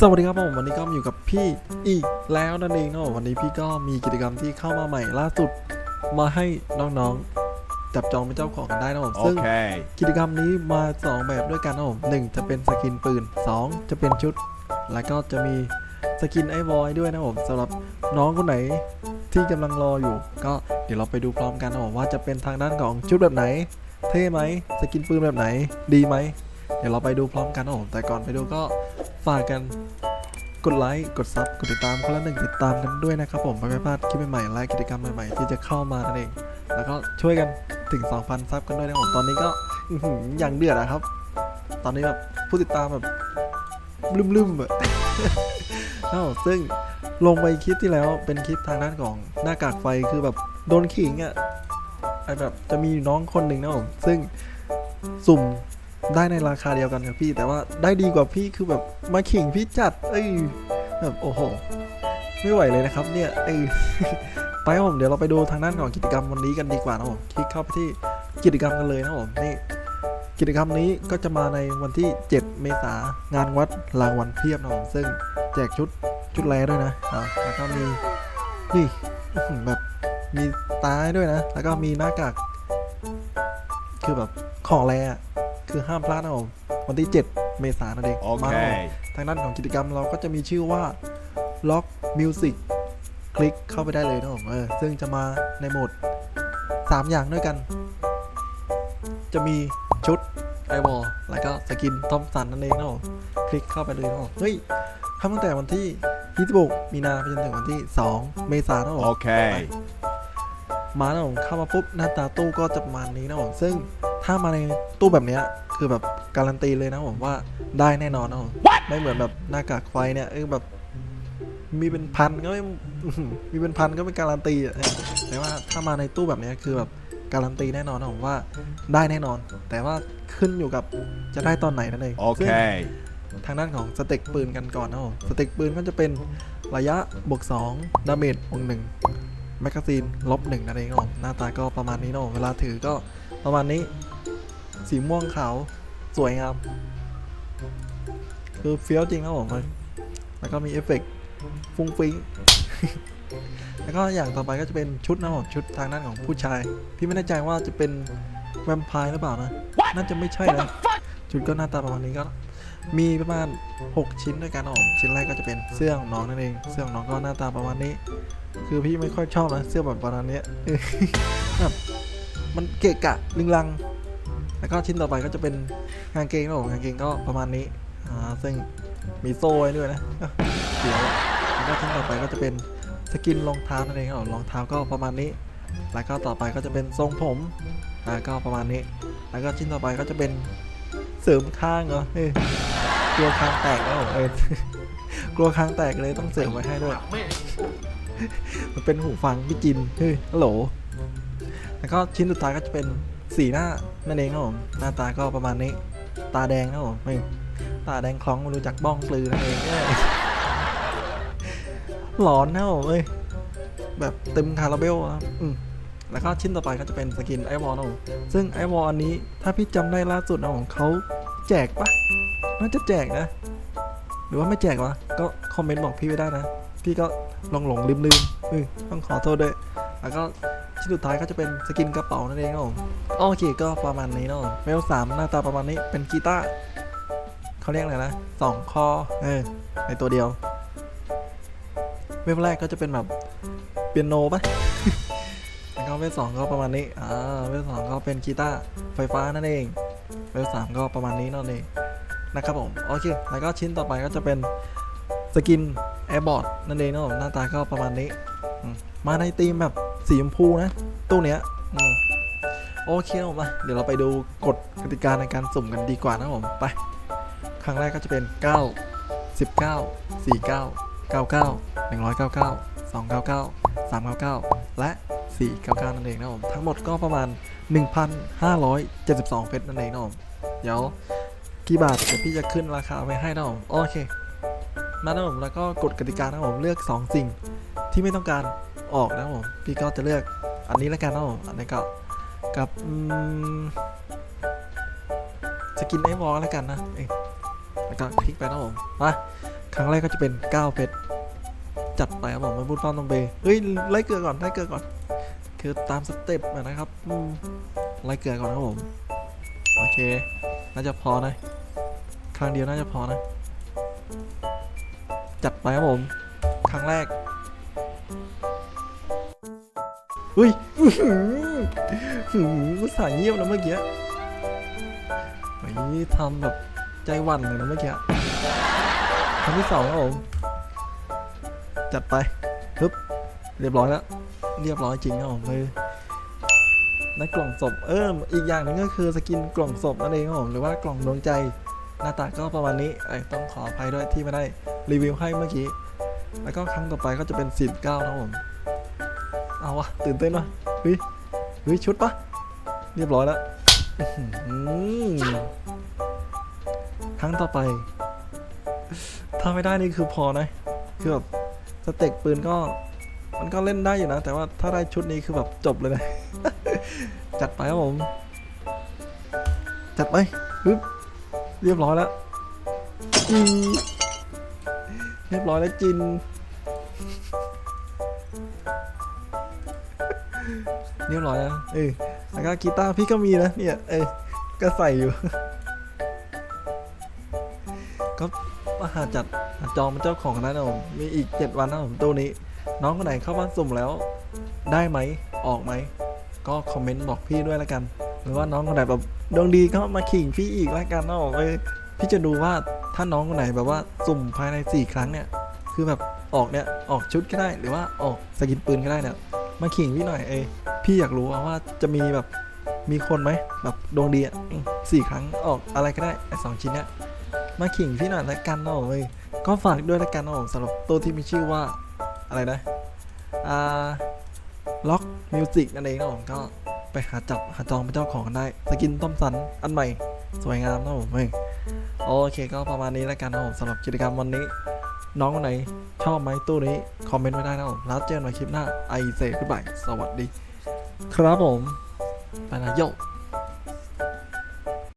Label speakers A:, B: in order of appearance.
A: สวัสดีครับผมวันนี้ก็มาอยู่กับพี่อีกแล้วนั่นเองเนาะวันนี้พี่ก็มีกิจกรรมที่เข้ามาใหม่ล่าสุดมาให้น้องๆ จับจองเป็นเจ้าของกันได้นะผมซึ่ง
B: Okay.
A: กิจกรรมนี้มา 2 แบบด้วยกันนะผมหนึ่งจะเป็นสกินปืน 2 จะเป็นชุด แล้วก็จะมีสกินไอวอยด้วยนะผมสำหรับน้องคนไหนที่กำลังรออยู่ ก็เดี๋ยวเราไปดูพร้อมกันนะผมว่าจะเป็นทางด้านของชุดแบบไหน เท่ไหมสกินปืนแบบไหนดีไหมเดี๋ยวเราไปดูพร้อมกันนะผมแต่ก่อนไปดูก็ ฝากกันกดไลค์ กดซับ กดติดตามคนละหนึ่งติดตามกันด้วยนะครับผมไม่พลาดคลิปใหม่ๆและกิจกรรมใหม่ๆ ที่จะเข้ามานั่นเอง แล้วก็ช่วยกันถึง 2,000 ซับกันด้วยนะผมตอนนี้ก็อย่างเดือดอะครับ ตอนนี้แบบผู้ติดตามแบบลืมๆอะเอ้าซึ่งลงไปคลิปที่แล้วเป็นคลิปทางด้านของหน้ากากไฟคือแบบโดนขิงอะไอแบบจะมีน้องคนหนึ่งนะผมซึ่งสุ่ม ได้ในราคาเดียวกันกับพี่ แต่ว่าได้ดีกว่าพี่คือแบบมาขิงพี่จัด เอ้ยแบบโอ้โหไม่ไหวเลยนะครับ เนี่ยเอ้ยไปครับผมเดี๋ยวเราไปดูทางด้านของกิจกรรมวันนี้กันดีกว่านะผมคลิกเข้าไปที่กิจกรรมกันเลยนะผมนี่กิจกรรมนี้ก็จะมาในวันที่ 7 เมษางานวัดรางวัลเพียบนะผมซึ่งแจกชุดชุดแรด้วยนะอ่าแล้วก็มีนี่แบบมีตาด้วยนะ แล้วก็มีหน้ากากคือแบบของแรอะ คือห้ามพลาดนะผมวันที่ 7 เมษายนนั่นเองมานะผม
B: Okay.
A: ทางด้านของกิจกรรมเราก็จะมีชื่อว่า Lock Music คลิกเข้าไปได้เลยนะผมเออซึ่งจะมาในโหมด 3 อย่างด้วยกัน จะมีชุดไอวอลแล้วก็สกินทอมสันนั่นเองนะผมคลิกเข้าไปเลยนะผมเฮ้ยทำตั้งแต่วันที่26มีนาไปจนถึงวันที่ 2 เมษายนนะผม
B: Okay.
A: มานะผมเข้ามาปุ๊บหน้าตาตู้ก็จะประมาณนี้นะผมซึ่งถ้ามาในตู้แบบเนี้ย คือแบบการันตีเลยนะผมว่าได้แน่นอนนะผมไม่เหมือนแบบหน้ากากไฟเนี่ยเออแบบมีเป็นพันก็ไม่มีเป็นพันก็ไม่การันตีอะแต่ว่าถ้ามาในตู้แบบเนี้ยคือแบบการันตีแน่นอนนะผมว่าได้แน่นอน แต่ว่าขึ้นอยู่กับจะได้ตอนไหนนั่นเองซึ่ง
B: Okay.
A: ทางด้านของสเต็กปืนกันก่อนนะผมสเต็กปืนก็จะเป็นระยะบวก2ดาเมจบวก1แมกกาซีนลบ1นั่นเองครับผมหน้าตาก็ประมาณนี้เนาะเวลาถือก็ประมาณนี้ สีม่วงขาว สวยงาม คือเฟี้ยวจริงครับผมแล้วก็มีเอฟเฟกต์ฟุ้งฟิ้งแล้วก็อย่างต่อไปก็จะเป็นชุดนะผมชุดทางด้านของผู้ชาย พี่ไม่แน่ใจว่าจะเป็นแวมไพร์หรือเปล่านะ น่าจะไม่ใช่นะชุดก็หน้าตาประมาณนี้ก็ มีประมาณ 6 ชิ้นด้วยกันนะผมชิ้นแรกก็จะเป็นเสื้อของน้องนั่นเอง เสื้อของน้องก็หน้าตาประมาณนี้ คือพี่ไม่ค่อยชอบนะเสื้อแบบประมาณเนี้ยแบบมันเกะกะลึงลัง แล้วก็ชิ้นต่อไปก็จะเป็นกางเกงนะผมกางเกงก็ประมาณนี้อ่าซึ่งมีโซ่ไว้ด้วยนะเสียวแล้วก็ชิ้นต่อไปก็จะเป็นสกินรองเท้านั่นเองครับรองเท้าก็ประมาณนี้ แล้วก็ต่อไปก็จะเป็นทรงผมอ่าก็ประมาณนี้ แล้วก็ชิ้นต่อไปก็จะเป็นเสริมข้างเหรอเอ้ยกลัวคางแตกแล้วเออกลัวคางแตกเลยต้องเสริมไว้ให้ด้วยมันเป็นหูฟังพี่จินเฮ้ยฮัลโหลแล้วก็ชิ้นสุดท้ายก็จะเป็น สีหน้านั่นเองครับผมหน้าตาก็ประมาณนี้ ตาแดงครับผมไม่ตาแดงคล้องม่รู้จักบ้องปลือนั่นเองหลอนนะผมเอ้ยแบบเต็มคาราเบลอะอืมแล้วก็ชิ้นต่อไปก็จะเป็นสกินไอวอลนะผมซึ่งไอวอลอันนี้ถ้าพี่จำได้ล่าสุดนะผมเขาแจกปะน่าจะแจกนะ หรือว่าไม่แจกวะก็คอมเมนต์บอกพี่ไว้ได้นะ พี่ก็หลงหลงลืมลืมเอต้องขอโทษด้วย แล้วก็ชิ้นสุดท้ายก็จะเป็นสกินกระเป๋านั่นเองครับผม โอเคก็ประมาณนี้เนาะเวลสามหน้าตาประมาณนี้เป็นกีตาร์เขาเรียกอะไรนะสองคอเออในตัวเดียว เวลแรกก็จะเป็นแบบเปียโนปะแล้วก็เวลสองก็ประมาณนี้อ่าเวลสองก็เป็นกีตาร์ไฟฟ้านั่นเองเวลสามก็ประมาณนี้นั่นเองนะครับผมโอเคแล้วก็ชิ้นต่อไปก็จะเป็นสกินแอร์บอร์ดนั่นเองเนาะหน้าตาก็ประมาณนี้มมาในธีมแบบสีชมพูนะตู้เนี้ยอืม โอเคผมมาเดี๋ยวเราไปดูกฎกติกาในการสุ่มกันดีกว่านะผมไป ครั้งแรกก็จะเป็น 9 19 49 99 199 299 399 และ 499 นั่นเองนะผมทั้งหมดก็ประมาณ 1,572 เพชรนั่นเองนะผมเดี๋ยวกี่บาทเดี๋ยวพี่จะขึ้นราคาไว้ให้นะผมโอเค มานะผมแล้วก็กฎกติกานะผมเลือก 2 สิ่งที่ไม่ต้องการออกนะผมพี่ก็จะเลือกอันนี้แล้วกันนะผมอันนี้ก็ กับสกินไอวอลแล้วกันนะเอ้ยแล้วก็คลิกไปนะผมมาครั้งแรกก็จะเป็น9เพชรจัดไปครับผมไม่พูดพร่ำทำเพลงเฮ้ยไล่เกลือก่อนไล่เกลือก่อน คือตามสเต็ปนะครับไล่เกลือก่อนครับผมโอเค น่าจะพอนะครั้งเดียวน่าจะพอนะ จัดไปครับผมครั้งแรกอุ้ย อื้อหือหืออุตส่าห์เงียบนะเมื่อกี้เฮ้ยทำแบบใจหวั่นเลยนะเมื่อกี้ครั้งที่สองครับผม จัดไปึบเรียบร้อยแล้ว เรียบร้อยจริงครับผมเลยได้กล่องศพ เอออีกอย่างนึงก็คือสกินกล่องศพนั่นเองครับผม หรือว่ากล่องดวงใจ หน้าตาก็ประมาณนี้ไอ้ต้องขออภัยด้วยที่ไม่ได้รีวิวให้เมื่อกี้ แล้วก็ครั้งต่อไปก็จะเป็นสิบเก้านะครับผม เอาวะตื่นเต้นวะเฮ้ย เฮ้ยชุดปะเรียบร้อยแล้วครั้งต่อไป ถ้าไม่ได้นี่คือพอนะ คือแบบสเต็กปืนก็ มันก็เล่นได้อยู่นะ แต่ว่าถ้าได้ชุดนี้คือแบบจบเลยนะ จัดไปครับผม จัดไปปึ๊บเรียบร้อยแล้ว เรียบร้อยแล้วจิน เรียบร้อยแล้วเออแล้วก็กีตาร์พี่ก็มีนะเนี่ยเออก็ใส่อยู่ ก็มาหาจัดจองเป็นเจ้าของนะผมมีอีก7วันนะผมตัวนี้ น้องคนไหนเข้ามาสุ่มแล้ว ได้ไหมออกไหม ก็คอมเมนต์บอกพี่ด้วยละกัน หรือว่าน้องคนไหนแบบดวงดีก็มาขิงพี่อีกละกันนะผมเออพี่จะดูว่าถ้าน้องคนไหนแบบว่าสุ่มภายใน4ครั้งเนี่ย คือแบบออกเนี่ยออกชุดก็ได้หรือว่าออกสกินปืนก็ได้เนี่ย มาขิงพี่หน่อยเอยพี่อยากรู้ว่าจะมีแบบมีคนไหมแบบดวงดีอะสี่ครั้งออกอะไรก็ได้ไอ้สองชิ้นเนี่ยมาขิงพี่หน่อยละกันนะผมเอ้ยก็ฝากด้วยละกันนะผมสำหรับตัวที่มีชื่อว่าอะไรนะอ่าล็อกมิวสิกนั่นเองนะผมก็ไปหาจับหาจองเป็นเจ้าของกันได้สกินต้อมสันอันใหม่ สวยงามนะผมเอ้ยโอเคก็ประมาณนี้ละกันนะผมสำหรับกิจกรรมวันนี้ น้องคนไหนชอบไหมตู้นี้ คอมเมนต์ไว้ได้นะผมแล้วเจอกันใหม่คลิปหน้าไอเซ่ขึ้นไปสวัสดี ครับผม ไปนะโย